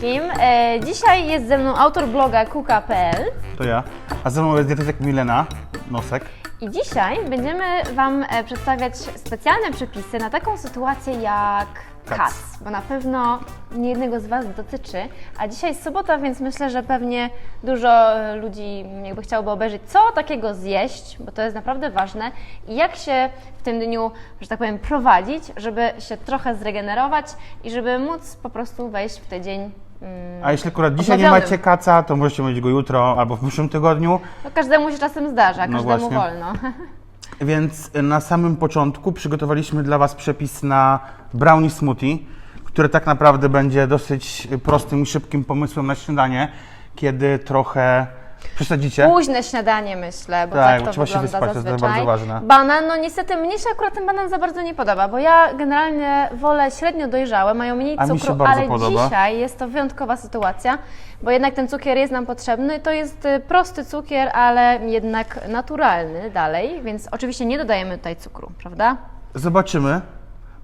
Kim. E, dzisiaj jest ze mną autor bloga kuka.pl To ja. A ze mną jest dietetyk Milena Nosek. i dzisiaj będziemy Wam e, przedstawiać specjalne przepisy na taką sytuację jak Kac. bo na pewno nie jednego z Was dotyczy, a dzisiaj jest sobota, więc myślę, że pewnie dużo e, ludzi jakby chciałoby obejrzeć, co takiego zjeść, bo to jest naprawdę ważne i jak się w tym dniu, że tak powiem, prowadzić, żeby się trochę zregenerować i żeby móc po prostu wejść w tydzień mm, A jeśli akurat dzisiaj nie macie kaca, to możecie mieć go jutro albo w przyszłym tygodniu. No każdemu się czasem zdarza, No każdemu właśnie. wolno. Więc na samym początku przygotowaliśmy dla Was przepis na brownie smoothie, który tak naprawdę będzie dosyć prostym i szybkim pomysłem na śniadanie, kiedy trochę przesadzicie. Późne śniadanie myślę, bo Tak, tak, to trzeba się wygląda wyspać, to jest zazwyczaj. bardzo ważne. Banan, no niestety mnie się akurat ten banan za bardzo nie podoba, bo ja generalnie wolę średnio dojrzałe, mają mniej A mi się cukru, bardzo ale podoba. dzisiaj jest to wyjątkowa sytuacja, bo jednak ten cukier jest nam potrzebny. To jest y, prosty cukier, ale jednak naturalny dalej, więc oczywiście nie dodajemy tutaj cukru, prawda? Zobaczymy,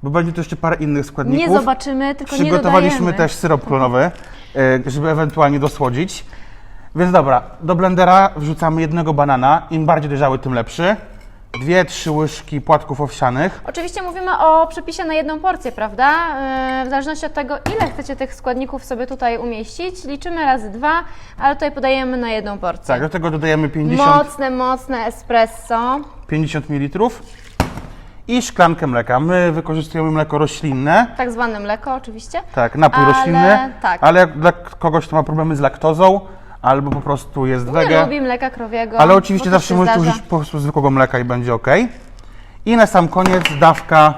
bo będzie tu jeszcze parę innych składników. Nie zobaczymy, tylko nie Przygotowaliśmy dodajemy. też syrop klonowy, e, żeby ewentualnie dosłodzić. Więc dobra, do blendera wrzucamy jednego banana, im bardziej dojrzały, tym lepszy. Dwie, trzy łyżki płatków owsianych. Oczywiście mówimy o przepisie na jedną porcję, prawda? Yy, W zależności od tego, ile chcecie tych składników sobie tutaj umieścić, liczymy razy dwa, ale tutaj podajemy na jedną porcję. Tak, do tego dodajemy 50, Mocne, mocne espresso. 50 ml i szklankę mleka. My wykorzystujemy mleko roślinne, Tak zwane mleko oczywiście. tak, napój Ale- roślinny, tak. ale jak dla kogoś, kto ma problemy z laktozą albo po prostu jest Nie wege, lubi mleka krowiego. Ale oczywiście bo to zawsze się zdarza. użyć po prostu zwykłego mleka i będzie ok. I na sam koniec dawka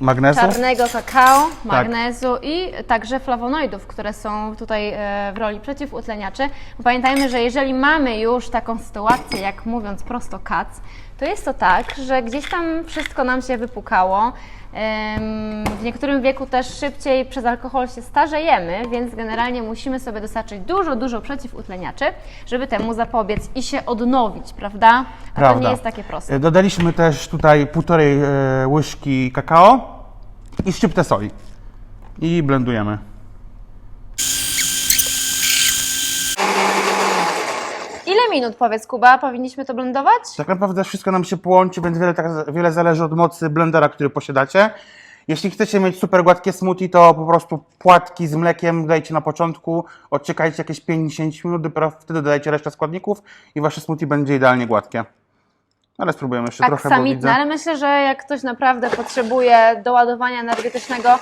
magnezu. Czarnego kakao, magnezu i także flawonoidów, które są tutaj e, w roli przeciwutleniaczy. Bo Pamiętajmy, że jeżeli mamy już taką sytuację, jak mówiąc prosto kac, to jest to tak, że gdzieś tam wszystko nam się wypukało. Em, W niektórym wieku też szybciej przez alkohol się starzejemy, więc generalnie musimy sobie dostarczyć dużo, dużo przeciwutleniaczy, żeby temu zapobiec i się odnowić, prawda? A to nie jest takie proste. E, Dodaliśmy też tutaj półtorej e, łyżki kakao i szczyptę soli. I blendujemy. Ile minut, powiedz Kuba, powinniśmy to blendować? Tak naprawdę wszystko nam się połączy, więc wiele, tak, wiele zależy od mocy blendera, który posiadacie. Jeśli chcecie mieć super gładkie smoothie, to po prostu płatki z mlekiem dajcie na początku, odczekajcie jakieś 5-10 minut, dopiero wtedy dodajcie resztę składników i wasze smoothie będzie idealnie gładkie. Ale spróbujemy jeszcze trochę, bo Aksamitne, widzę... Tak, ale myślę, że jak ktoś naprawdę potrzebuje doładowania energetycznego,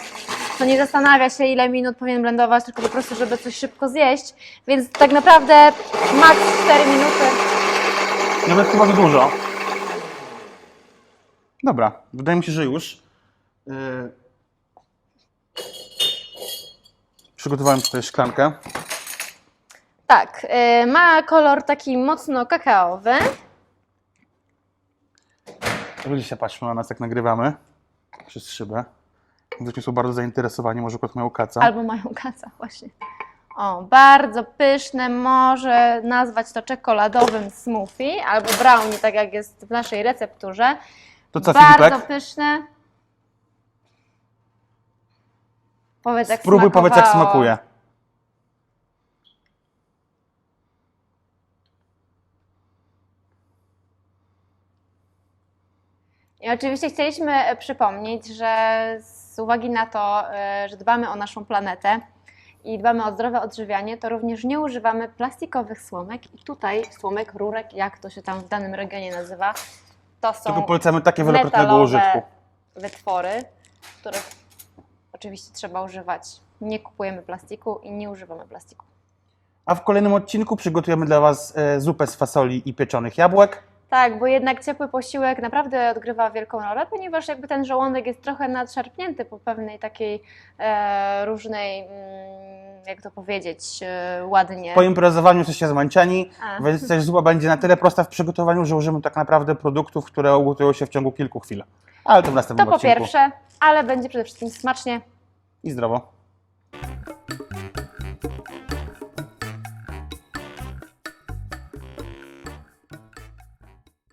to nie zastanawia się, ile minut powinien blendować, tylko po prostu, żeby coś szybko zjeść. Więc tak naprawdę maks 4 minuty. Nawet chyba za dużo. Dobra, wydaje mi się, że już. Yy... Przygotowałem tutaj szklankę. Tak, y, ma kolor taki mocno kakaowy. Ludzie się patrzą na nas, jak nagrywamy przez szybę. Widocznie są bardzo zainteresowani, może akurat mają kaca. Albo mają kaca, właśnie. O, bardzo pyszne, może nazwać to czekoladowym smoothie, albo brownie, tak jak jest w naszej recepturze. To co, Bardzo Filipek? pyszne. Powiedz jak Spróbuj, powiedz jak smakowało. smakuje. I oczywiście chcieliśmy e, przypomnieć, że z uwagi na to, e, że dbamy o naszą planetę i dbamy o zdrowe odżywianie, to również nie używamy plastikowych słomek i tutaj słomek, rurek, jak to się tam w danym regionie nazywa, to są Tylko polecamy takie wielokrotnego metalowe użytku. wytwory, których oczywiście trzeba używać. Nie kupujemy plastiku i nie używamy plastiku. A w kolejnym odcinku przygotujemy dla Was e, zupę z fasoli i pieczonych jabłek. Tak, bo jednak ciepły posiłek naprawdę odgrywa wielką rolę, ponieważ jakby ten żołądek jest trochę nadszarpnięty po pewnej takiej e, różnej, mm, jak to powiedzieć, e, ładnie. Po imprezowaniu jesteście zmęczeni, A. więc też zupa będzie na tyle prosta w przygotowaniu, że użyjemy tak naprawdę produktów, które ugotują się w ciągu kilku chwil. Ale to w To następnym po odcinku. pierwsze, ale będzie przede wszystkim smacznie. I zdrowo.